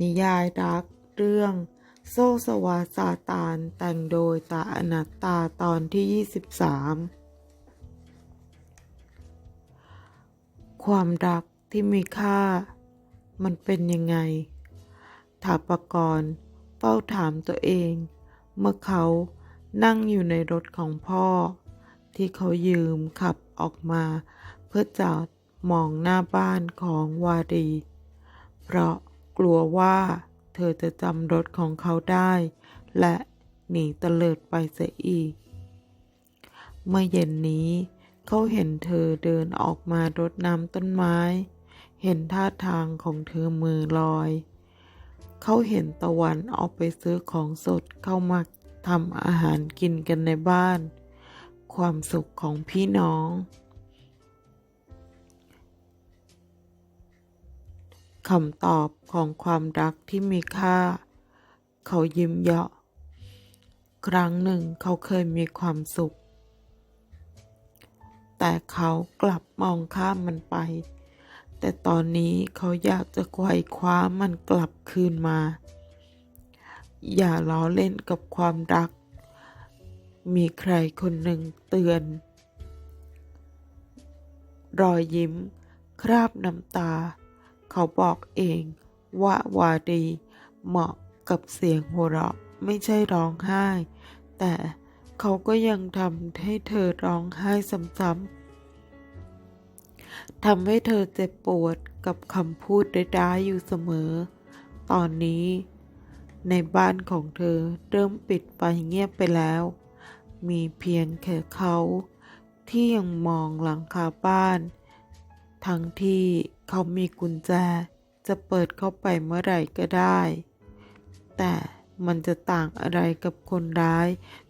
นิยายรักเรื่อง โซสวาสาตาน แต่งโดยตาอนัตตาตอนที่ 23 ความรักที่มีค่า มันเป็นยังไงถาปกรณ์เฝ้าถามตัวเอง เมื่อเขานั่งอยู่ในรถของพ่อ ที่เขายืมขับออกมา เพื่อจอดมองหน้าบ้านของวารี เพราะ กลัวว่าเธอจะจำรถของเขาได้ และหนีเตลิดไปเสียอีก เมื่อเย็นนี้เขาเห็นเธอเดินออกมารดน้ำต้นไม้ เห็นท่าทางของเธอมือลอย เขาเห็นตะวันออกไปซื้อของสดเข้ามาทำอาหารกินกันในบ้าน ความสุขของพี่น้อง คำตอบของความรักที่มีค่า เขายิ้มเยาะ ครั้งหนึ่งเขาเคยมีความสุข แต่เขากลับมองข้ามมันไป แต่ตอนนี้เขาอยากจะไขว่คว้ามันกลับคืนมา อย่าล้อเล่นกับความรัก มีใครคนหนึ่งเตือน รอยยิ้ม คราบน้ำตา เขาบอกเองว่าวาดีเหมาะกับเสียงหัวเราะไม่ใช่ร้องไห้ แต่เขาก็ยังทำให้เธอร้องไห้ซ้ำๆทำให้เธอเจ็บปวดกับคำพูดร้ายๆอยู่เสมอ ตอนนี้ ในบ้านของเธอเริ่มปิดไปเงียบไปแล้ว มีเพียงแค่เขาที่ยังมองหลังคาบ้าน ทั้งที่ เขามีกุญแจจะเปิดเข้าไปเมื่อไหร่ก็ได้ แต่มันจะต่างอะไรกับคนร้าย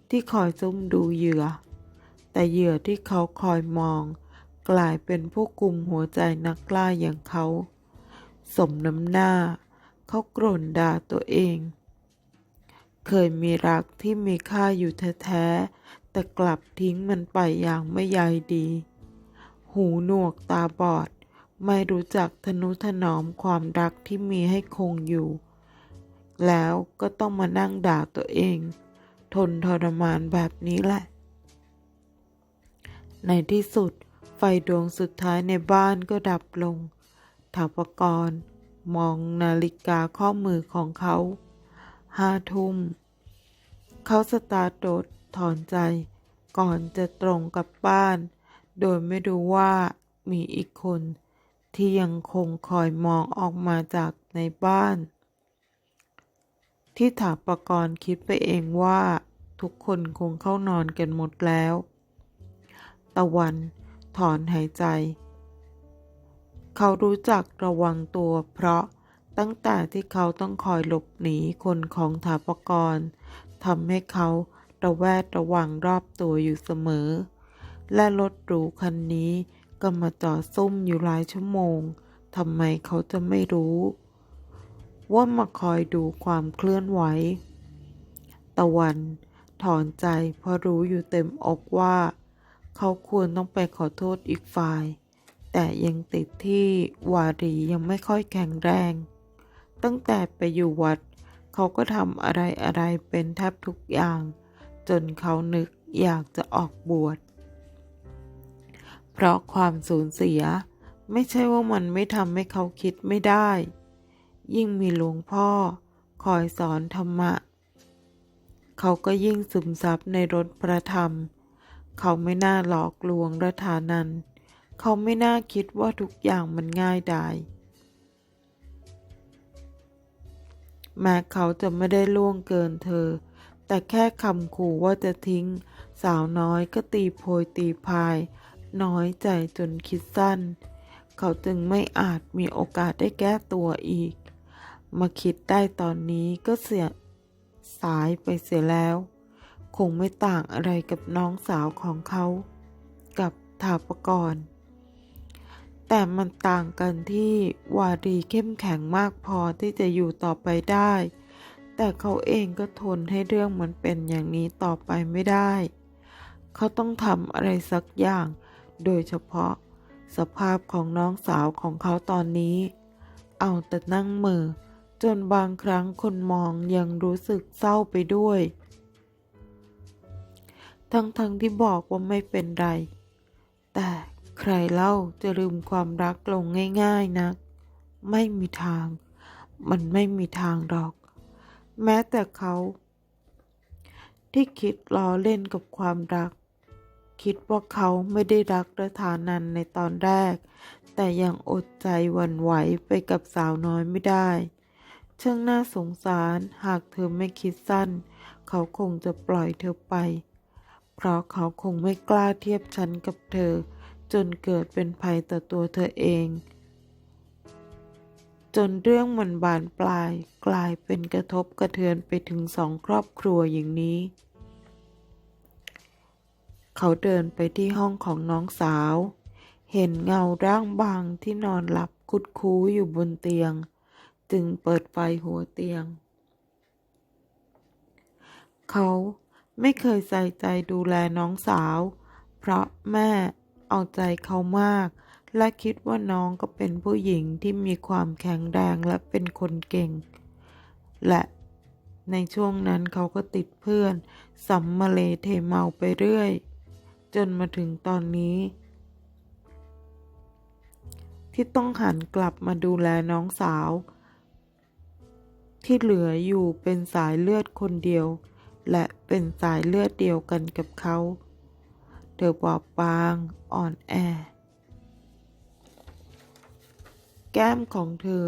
ที่คอยซุ่มดูเหยื่อ แต่เหยื่อที่เขาคอยมอง กลายเป็นผู้กลุ่มหัวใจนักกล้าอย่างเขา สมน้ำหน้า เขากร่นด่าตัวเอง เคยมีรักที่มีค่าอยู่แท้ๆแต่กลับทิ้งมันไปอย่างไม่ใยดี หูหนวกตาบอด ไม่รู้จักทนุถนอมความรักที่มีให้คงอยู่ แล้วก็ต้องมานั่งด่าตัวเอง ทนทรมานแบบนี้แหละ ในที่สุดไฟดวงสุดท้ายในบ้านก็ดับลงถาปกรณ์มองนาฬิกาข้อมือของเขา ห้าทุ่ม เขาสตาร์ทรถถอนใจ ก่อนจะตรงกลับบ้าน โดยไม่รู้ว่ามีอีกคน ที่ยังคงคอยมองออกมาจากในบ้าน ที่ถาปกรณ์คิดไปเองว่าทุกคนคงเข้านอนกันหมดแล้ว ตะวันถอนหายใจ เขารู้จักระวังตัวเพราะตั้งแต่ที่เขาต้องคอยหลบหนีคนของถาปกรณ์ทำให้เขาระแวดระวังรอบตัวอยู่เสมอ และรถหรูคันนี้ ก็มาจอดซุ่มอยู่หลายชั่วโมงทำไมเขาจะไม่รู้ ว่ามาคอยดูความเคลื่อนไหว ตะวันถอนใจเพราะรู้อยู่เต็มอกว่า เขาควรต้องไปขอโทษอีกฝ่าย แต่ยังติดที่วารียังไม่ค่อยแข็งแรง ตั้งแต่ไปอยู่วัด เขาก็ทำอะไรอะไรเป็นแทบทุกอย่าง จนเขานึกอยากจะออกบวช เพราะความสูญเสีย ไม่ใช่ว่ามันไม่ทำให้เขาคิดไม่ได้ ยิ่งมีหลวงพ่อ คอยสอนธรรมะ เขาก็ยิ่งซึมซับในรถพระธรรม เขาไม่น่าหลอกลวงรัฐานันเขาไม่น่าคิดว่าทุกอย่างมันง่ายดายแม้เขาจะไม่ได้ล่วงเกินเธอ แต่แค่คำขู่ว่าจะทิ้ง สาวน้อยก็ตีโพยตีพาย น้อยใจจนคิดสั้น เขาจึงไม่อาจมีโอกาสได้แก้ตัวอีก มาคิดได้ตอนนี้ก็เสียสายไปเสียแล้ว คงไม่ต่างอะไรกับน้องสาวของเขา กับถาปกรณ์แต่มันต่างกันที่วารีเข้มแข็งมากพอที่จะอยู่ต่อไปได้ แต่เขาเองก็ทนให้เรื่องมันเป็นอย่างนี้ต่อไปไม่ได้ เขาต้องทำอะไรสักอย่าง โดยเฉพาะ สภาพของน้องสาวของเขาตอนนี้ เอาแต่นั่งมือ จนบางครั้งคนมองยังรู้สึกเศร้าไปด้วย ทั้งๆทที่บอกว่าไม่เป็นไร แต่ใครเล่าจะลืมความรักลงง่ายๆนะไม่มีทาง มันไม่มีทางหรอก แม้แต่เขา ที่คิดล้อเล่นกับความรัก คิดว่าเขาไม่ได้รักระธานันในตอนแรก แต่ยังอดใจวันไหวไปกับสาวน้อยไม่ได้ ช่างน่าสงสารหากเธอไม่คิดสั้น เขาคงจะปล่อยเธอไป เพราะเขาคงไม่กล้าเทียบชั้นกับเธอ จนเกิดเป็นภัยต่อตัวเธอเอง จนเรื่องมันบานปลายกลายเป็นกระทบกระเทือนไปถึงสองครอบครัวอย่างนี้ เขาเดินไปที่ห้องของน้องสาว เห็นเงาร่างบางที่นอนหลับคุดคู้อยู่บนเตียง จึงเปิดไฟหัวเตียง เขาไม่เคยใส่ใจดูแลน้องสาว เพราะแม่เอาใจเขามาก และคิดว่าน้องก็เป็นผู้หญิงที่มีความแข็งแรงและเป็นคนเก่ง และในช่วงนั้นเขาก็ติดเพื่อนสัมมาเลเทเมาไปเรื่อย จนมาถึงตอนนี้ ที่ต้องหันกลับมาดูแลน้องสาว ที่เหลืออยู่เป็นสายเลือดคนเดียว และเป็นสายเลือดเดียวกันกับเขาเธอบอบบางอ่อนแอ แก้มของเธอ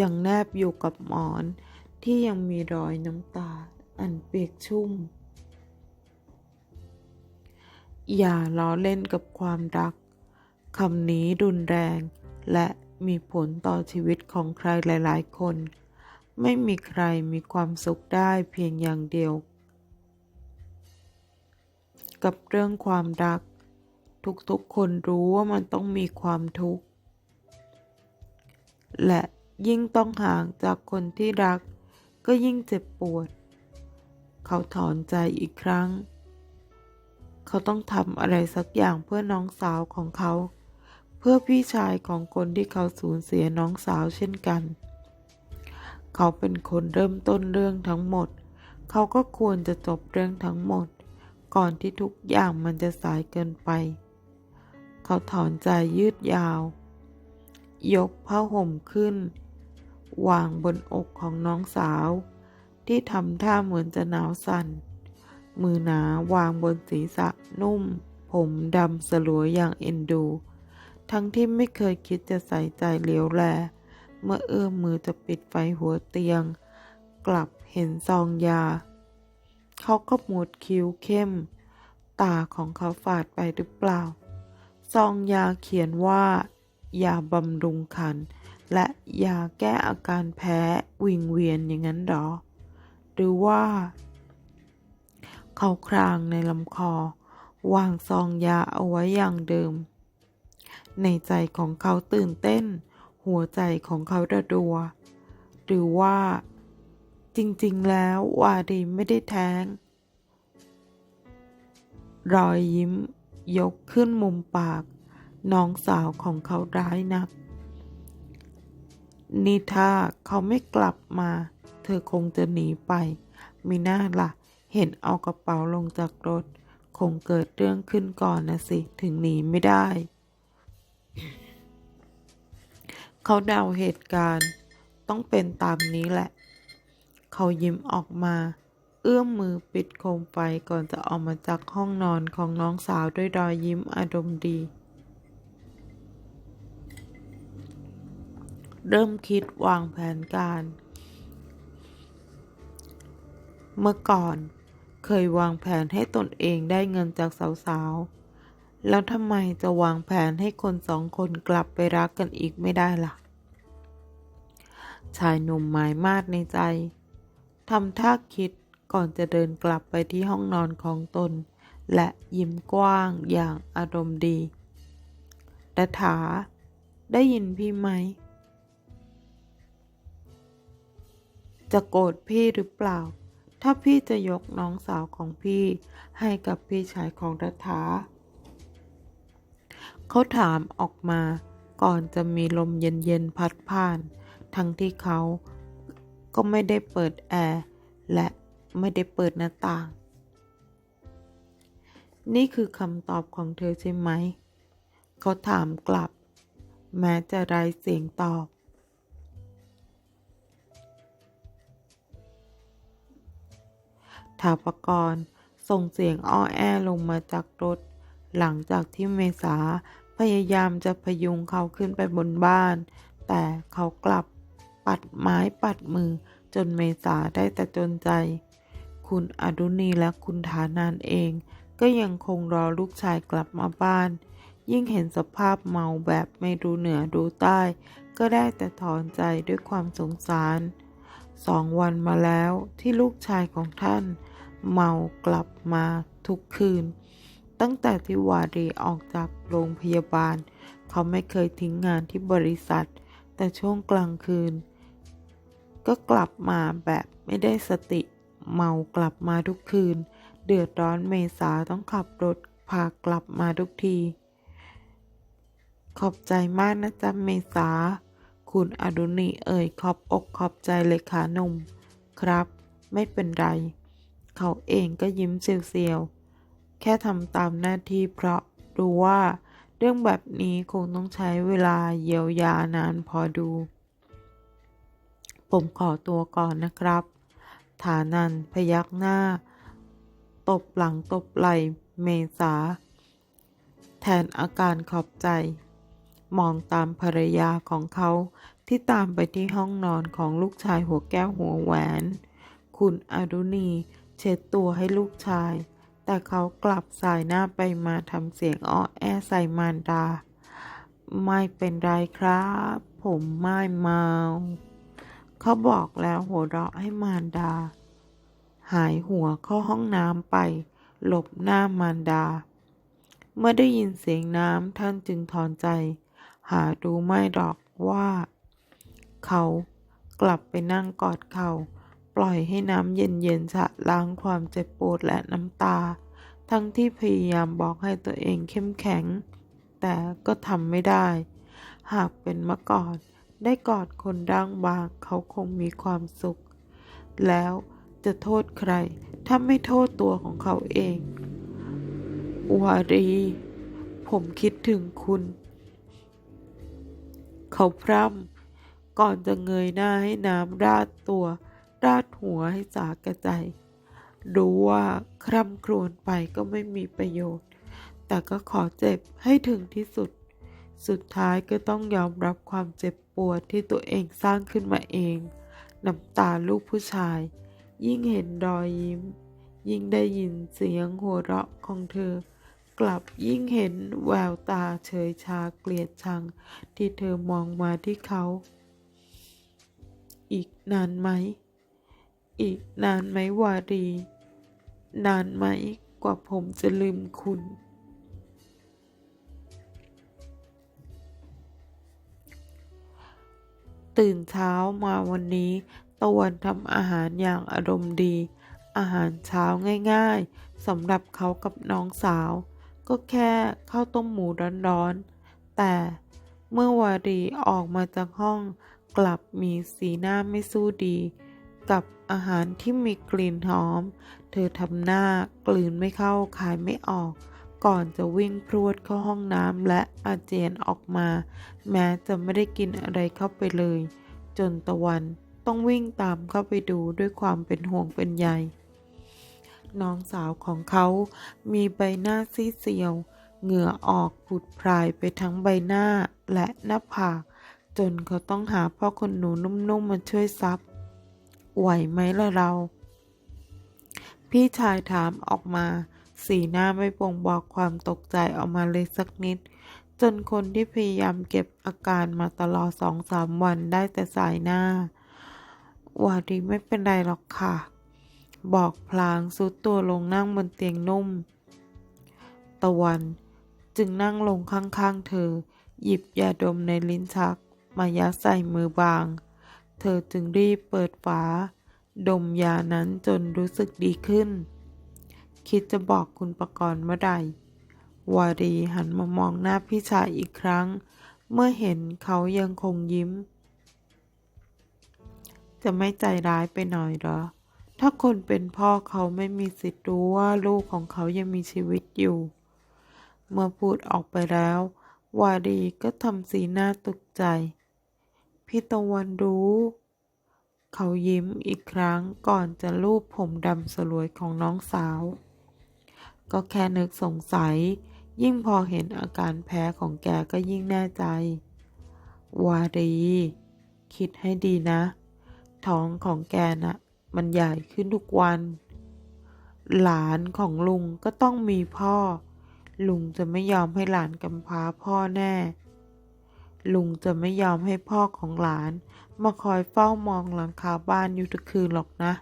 ยังแนบอยู่กับหมอนที่ยังมีรอยน้ำตาอันเปียกชุ่ม อย่าล้อเล่นกับความรักคำนี้รุนแรง และมีผลต่อชีวิตของใครหลาย ๆ คน ไม่มีใครมีความสุขได้เพียงอย่างเดียว กับเรื่องความรัก ทุกๆคนรู้ว่ามันต้องมีความทุกข์ และยิ่งต้องห่างจากคนที่รัก ก็ยิ่งเจ็บปวด เขาถอนใจอีกครั้ง เขาต้องทำอะไรสักอย่างเพื่อน้องสาวของเขา เพื่อพี่ชายของคนที่เขาสูญเสียน้องสาวเช่นกัน เขาเป็นคนเริ่มต้นเรื่องทั้งหมด เขาก็ควรจะจบเรื่องทั้งหมด ก่อนที่ทุกอย่างมันจะสายเกินไป เขาถอนใจยืดยาว ยกผ้าห่มขึ้น วางบนอกของน้องสาว ที่ทำท่าเหมือนจะหนาวสั่น มือหนาวางบนศีรษะนุ่ม ผมดำสลวยอย่างเอ็นดู ทั้งที่ไม่เคยคิดจะใส่ใจเหลียวแล เมื่อเอื้อมมือจะปิดไฟหัวเตียง กลับเห็นซองยา เขาก็หมดคิ้วเข้ม ตาของเขาฝาดไปหรือเปล่า ซองยาเขียนว่า ยาบำรุงคัน และยาแก้อาการแพ้วิงเวียนอย่างนั้นหรอ หรือว่า เขาครางในลำคอ วางซองยาเอาไว้อย่างเดิม ในใจของเขาตื่นเต้น หัวใจของเขาระดัว หรือว่า จริงๆ แล้ววาดีไม่ได้แท้ง รอยยิ้ม ยกขึ้นมุมปาก น้องสาวของเขาร้ายนักนี่ถ้าเขาไม่กลับมา เธอคงจะหนีไป มีหน้าละ่ะ เห็นเอากระเป๋าลงจากรถ คงเกิดเรื่องขึ้นก่อนนะสิ ถึงหนีไม่ได้ เขาเดาเหตุการณ์ ต้องเป็นตามนี้แหละ เขายิ้มออกมา เอื้อมมือปิดโคมไฟก่อนจะออกมาจากห้องนอนของน้องสาวด้วยรอยยิ้มอารมณ์ดี เริ่มคิดวางแผนการเมื่อก่อน เคยวางแผนให้ตนเองได้เงินจากสาวๆ แล้วทำไมจะวางแผนให้คนสองคนกลับไปรักกันอีกไม่ได้ล่ะ ชายหนุ่มหมายมาดในใจทำท่าคิดก่อนจะเดินกลับไปที่ห้องนอนของตน และยิ้มกว้างอย่างอารมณ์ดีดาถาได้ยินพี่ไหม จะโกรธพี่หรือเปล่า ถ้าพี่จะยกน้องสาวของพี่ให้กับพี่ชายของรัฐาเขาถามออกมาก่อนจะมีลมเย็นๆพัดผ่าน ทั้งที่เขาก็ไม่ได้เปิดแอร์และไม่ได้เปิดหน้าต่าง นี่คือคำตอบของเธอใช่ไหม เขาถามกลับ แม้จะไร้เสียงตอบ ถาปกรณ์ส่งเสียงอ้อแอลงมาจากรถ หลังจากที่เมษาพยายามจะพยุงเขาขึ้นไปบนบ้าน แต่เขากลับปัดไม้ปัดมือจนเมษาได้แต่จนใจ คุณอดุณีและคุณฐานานเอง ก็ยังคงรอลูกชายกลับมาบ้าน ยิ่งเห็นสภาพเมาแบบไม่รู้เหนือรู้ใต้ ก็ได้แต่ถอนใจด้วยความสงสาร สองวันมาแล้วที่ลูกชายของท่าน เมากลับมาทุกคืน ตั้งแต่ที่วารีออกจากโรงพยาบาล เขาไม่เคยทิ้งงานที่บริษัท แต่ช่วงกลางคืน ก็กลับมาแบบไม่ได้สติ เมากลับมาทุกคืน เดือดร้อนเมษาต้องขับรถพากลับมาทุกที ขอบใจมากนะจ๊ะเมษา คุณอดุณีเอ่ยขอบอกขอบใจเลยค่ะนุ่ม ครับ ไม่เป็นไร เขาเองก็ยิ้มเซียวๆ แค่ทำตามหน้าที่เพราะรู้ว่า เรื่องแบบนี้คงต้องใช้เวลาเยียวยานานพอดู ผมขอตัวก่อนนะครับ ฐานันพยักหน้า ตบหลังตบไหลเมษา แทนอาการขอบใจ มองตามภรรยาของเขาที่ตามไปที่ห้องนอนของลูกชายหัวแก้วหัวแหวน คุณอรุณี เช็ดตัวให้ลูกชาย แต่เขากลับสายหน้าไปมาทำเสียงอ้อแอใส่มารดา ไม่เป็นไรครับ ผมไม่เมา เขาบอกแล้วหัวเราะให้มารดา หายหัวเข้าห้องน้ำไป หลบหน้ามารดา เมื่อได้ยินเสียงน้ำท่านจึงถอนใจ หาดูไม่หรอกว่า เขากลับไปนั่งกอดเขา ปล่อยให้น้ำเย็นๆชะล้างความเจ็บปวดและน้ำตา ทั้งที่พยายามบอกให้ตัวเองเข้มแข็ง แต่ก็ทำไม่ได้ หากเป็นเมื่อก่อน ได้กอดคนร่างบางเขาคงมีความสุข แล้วจะโทษใคร ถ้าไม่โทษตัวของเขาเองวารี ผมคิดถึงคุณ เขาพร่ำก่อนจะเงยหน้าให้น้ำราดตัว ราดหัวให้สากระใจ รู้ว่าคร่ำครวญไปก็ไม่มีประโยชน์ แต่ก็ขอเจ็บให้ถึงที่สุด สุดท้ายก็ต้องยอมรับความเจ็บปวดที่ตัวเองสร้างขึ้นมาเอง น้ำตาลูกผู้ชาย ยิ่งเห็นรอยยิ้ม ยิ่งได้ยินเสียงหัวเราะของเธอ กลับยิ่งเห็นแววตาเฉยชาเกลียดชัง ที่เธอมองมาที่เขา อีกนานไหม อีกนานไหมวารี นานไหมกว่าผมจะลืมคุณ ตื่นเช้ามาวันนี้ ตะวันทำอาหารอย่างอารมณ์ดี อาหารเช้าง่ายๆสำหรับเขากับน้องสาว ก็แค่ข้าวต้มหมูร้อนๆ แต่เมื่อวารีออกมาจากห้องกลับมีสีหน้าไม่สู้ดี กับอาหารที่มีกลิ่นหอม เธอทำหน้ากลืนไม่เข้าคายไม่ออก ก่อนจะวิ่งพรวดเข้าห้องน้ำและอาเจียนออกมา แม้จะไม่ได้กินอะไรเข้าไปเลย จนตะวันต้องวิ่งตามเข้าไปดูด้วยความเป็นห่วงเป็นใยน้องสาวของเขามีใบหน้าซีดเซียว เหงื่อออกผุดพรายไปทั้งใบหน้าและหน้าผาก จนเขาต้องหาพ่อคนหนูนุ่มๆมาช่วยซับ ไหวไหมล่ะเรา พี่ชายถามออกมา สีหน้าไม่บ่งบอกความตกใจออกมาเลยสักนิด จนคนที่พยายามเก็บอาการมาตลอดสองสามวันได้แต่สายหน้า วาดีไม่เป็นไรหรอกค่ะ บอกพลางซุดตัวลงนั่งบนเตียงนุ่ม ตะวันจึงนั่งลงข้างๆเธอ หยิบยาดมในลิ้นชัก มายัดใส่มือบาง เธอจึงรีบเปิดฝา ดมยานั้นจนรู้สึกดีขึ้น คิดจะบอกคุณประกรณ์เมื่อใดวารีหันมามองหน้าพี่ชายอีกครั้ง เมื่อเห็นเขายังคงยิ้ม จะไม่ใจร้ายไปหน่อยหรอ ถ้าคนเป็นพ่อเขาไม่มีสิทธิ์รู้ว่าลูกของเขายังมีชีวิตอยู่ เมื่อพูดออกไปแล้ว วาดีก็ทำสีหน้าตกใจ พี่ตะวันรู้ เขายิ้มอีกครั้งก่อนจะลูบผมดำสลวยของน้องสาว ก็แค่นึกสงสัย ยิ่งพอเห็นอาการแพ้ของแกก็ยิ่งแน่ใจ วารี คิดให้ดีนะ ท้องของแกน่ะ มันใหญ่ขึ้นทุกวัน หลานของลุงก็ต้องมีพ่อ ลุงจะไม่ยอมให้หลานกำพร้าพ่อแน่ ลุงจะไม่ยอมให้พ่อของหลาน มาคอยเฝ้ามองหลังคาบ้านอยู่ทุกคืนหรอกนะ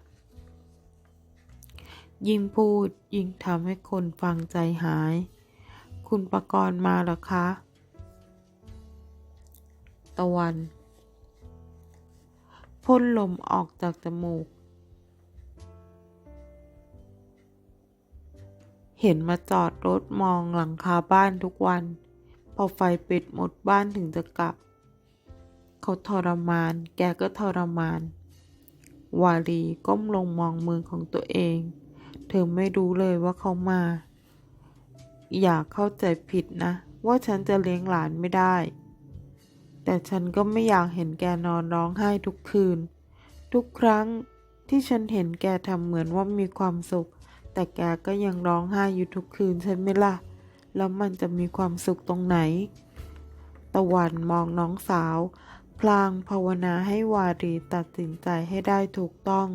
ยิ่งพูดยิ่งทำให้คนฟังใจหาย คุณประกรณ์มาหรอคะ ตะวันพ่นลมออกจากจมูก เห็นมาจอดรถมองหลังคาบ้านทุกวัน พอไฟปิดหมดบ้านถึงจะกลับ เขาทรมาน แกก็ทรมาน วารีก้มลงมองมือของตัวเอง เธอไม่รู้เลยว่าเขามา อย่าเข้าใจผิดนะ ว่าฉันจะเลี้ยงหลานไม่ได้ แต่ฉันก็ไม่อยากเห็นแกนอนร้องไห้ทุกคืน ทุกครั้งที่ฉันเห็นแกทำเหมือนว่ามีความสุข แต่แกก็ยังร้องไห้อยู่ทุกคืนใช่ไหมล่ะ แล้วมันจะมีความสุขตรงไหน ตะวันมองน้องสาว พลางภาวนาให้วารีตัดสินใจให้ได้ถูกต้อง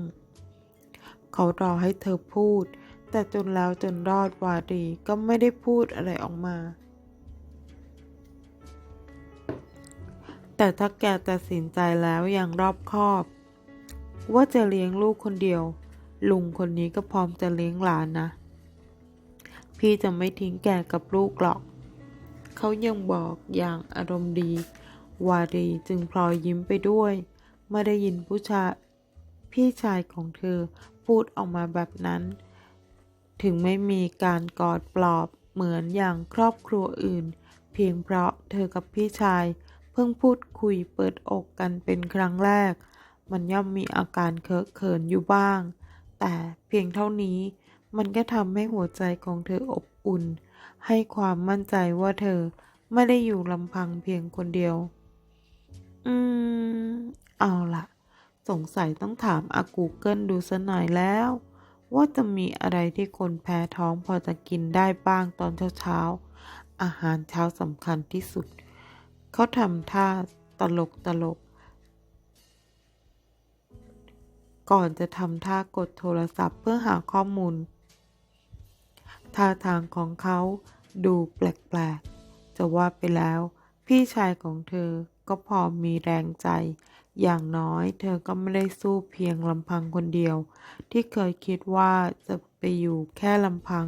เขารอให้เธอพูด แต่จนแล้วจนรอดวารีก็ไม่ได้พูดอะไรออกมา แต่ถ้าแกตัดสินใจแล้วอย่างรอบคอบ ว่าจะเลี้ยงลูกคนเดียว ลุงคนนี้ก็พร้อมจะเลี้ยงหลานนะ พี่จะไม่ทิ้งแกกับลูกหรอก เขายังบอกอย่างอารมณ์ดี วารีจึงพลอยยิ้มไปด้วยเมื่อได้ยินผู้ชายพี่ชายของเธอพูดออกมาแบบนั้น ถึงไม่มีการกอดปลอบเหมือนอย่างครอบครัวอื่น เพียงเพราะเธอกับพี่ชาย เพิ่งพูดคุยเปิดอกกันเป็นครั้งแรก มันย่อมมีอาการเคอะเขินอยู่บ้าง แต่เพียงเท่านี้ มันก็ทำให้หัวใจของเธออบอุ่น ให้ความมั่นใจว่าเธอไม่ได้อยู่ลำพังเพียงคนเดียว อืม เอาล่ะสงสัยต้องถามอากูเกิลดูสัหน่อยแล้ว ว่าจะมีอะไรที่คนแพ้ท้องพอจะกินได้บ้างตอนเช้าๆ อาหารเช้าสำคัญที่สุด เขาทำท่าตลกตลก ก่อนจะทำท่ากดโทรศัพท์เพื่อหาข้อมูล ท่าทางของเขาดูแปลกๆ จะว่าไปแล้ว พี่ชายของเธอก็พอมีแรงใจ อย่างน้อยเธอก็ไม่ได้สู้เพียงลำพังคนเดียว ที่เคยคิดว่าจะไปอยู่แค่ลำพัง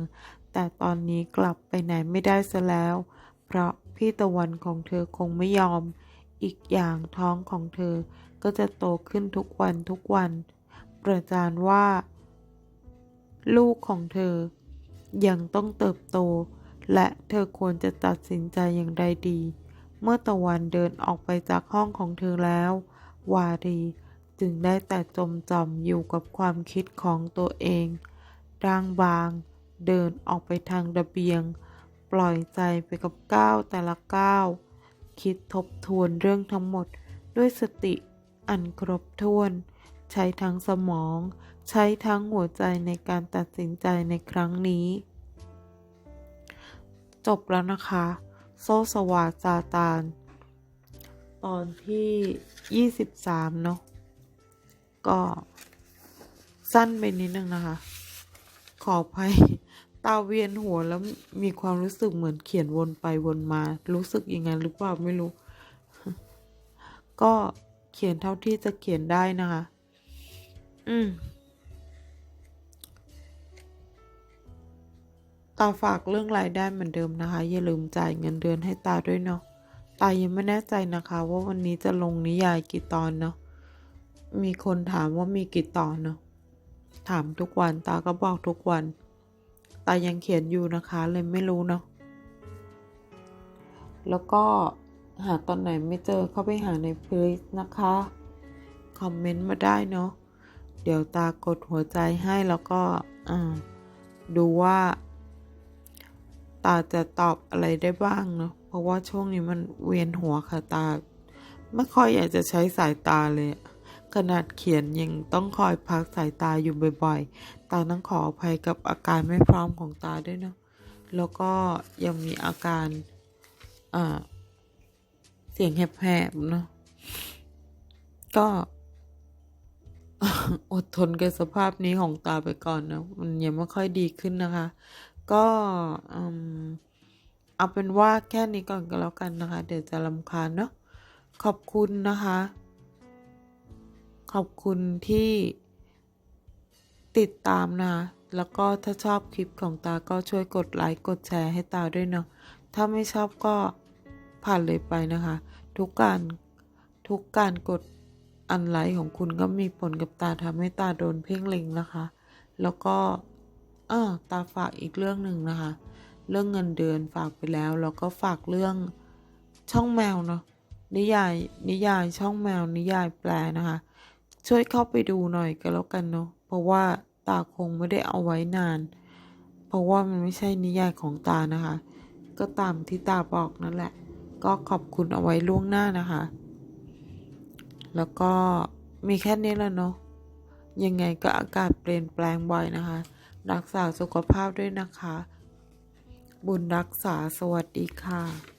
แต่ตอนนี้กลับไปไหนไม่ได้ซะแล้ว เพราะพี่ตะวันของเธอคงไม่ยอม อีกอย่างท้องของเธอก็จะโตขึ้นทุกวันทุกวัน ประจานว่า ลูกของเธอ ยังต้องเติบโต และเธอควรจะตัดสินใจอย่างใดดี เมื่อตะวันเดินออกไปจากห้องของเธอแล้ว วารีจึงได้แต่จมจอมอยู่กับความคิดของตัวเอง ร่างบาง เดินออกไปทางระเบียง ปล่อยใจไปกับก้าวแต่ละก้าว คิดทบทวนเรื่องทั้งหมดด้วยสติอันครบถ้วน ใช้ทั้งสมอง ใช้ทั้งหัวใจในการตัดสินใจในครั้งนี้ จบแล้วนะคะ โซสวาซาตาน ตอนที่ 23 เนาะก็สั้นไปนิดนึงนะคะ ขออภัยตาเวียนหัวแล้วมีความรู้สึกเหมือนเขียนวนไปวนมา รู้สึกยังไงหรือเปล่าไม่รู้ ก็เขียนเท่าที่จะเขียนได้นะคะ อืมตาฝากเรื่องรายได้เหมือนเดิมนะคะ อย่าลืมจ่ายเงินเดือนให้ตาด้วยเนาะตายังไม่แน่ใจนะคะ ว่าวันนี้จะลงนิยายกี่ตอนเนาะมีคนถามว่ามีกี่ตอนเนาะถามทุกวันตาก็บอกทุกวัน ตายังเขียนอยู่นะคะเลยไม่รู้เนาะแล้วก็หาตอนไหนไม่เจอเข้าไปหาในเพลสนะคะ คอมเมนต์มาได้เนาะ ดี๋ยวตากดหัวใจให้แล้วก็ดูว่า ตาจะตอบอะไรได้บ้างเนาะเพราะว่าช่วงนี้มันเวียนหัวค่ะตา ไม่ค่อยอยากจะใช้สายตาเลยอะขนาดเขียนยังต้องคอยพักสายตาอยู่บ่อยๆ ตาต้องขออภัยกับอาการไม่พร้อมของตาด้วยเนาะแล้วก็ยังมีอาการเสียงแหบๆเนาะก็ อดทนกับสภาพนี้ของตาไปก่อนนะมันยังไม่ค่อยดีขึ้นนะคะ ก็เอาเป็นว่าแค่นี้ก่อนก็แล้วกันนะคะ เดี๋ยวจะรำคาญเนาะขอบคุณนะคะ ขอบคุณที่ติดตามนะคะแล้วก็ถ้าชอบคลิปของตาก็ช่วยกดไลค์กดแชร์ให้ตาด้วยเนาะถ้าไม่ชอบก็ผ่านเลยไปนะคะ ทุกการทุกการกด อันไลค์ของคุณก็มีผลกับตาทำให้ตาโดนเพ่งเล็งนะคะ แล้วก็อ่าตาฝากอีกเรื่องหนึ่งนะคะ เรื่องเงินเดือนฝากไปแล้ว แล้วก็ฝากเรื่องช่องแมวเนาะนิยายนิยายช่องแมวนิยายแปลนะคะ ช่วยเข้าไปดูหน่อยก็แล้วกันเนาะเพราะว่าตาคงไม่ได้เอาไว้นาน เพราะว่ามันไม่ใช่นิยายของตานะคะ ก็ตามที่ตาบอกนั่นแหละ ก็ขอบคุณเอาไว้ล่วงหน้านะคะ แล้วก็มีแค่นี้แหละเนาะยังไงก็อากาศเปลี่ยนแปลงบ่อยนะคะ รักษาสุขภาพด้วยนะคะ บุญรักษาสวัสดีค่ะ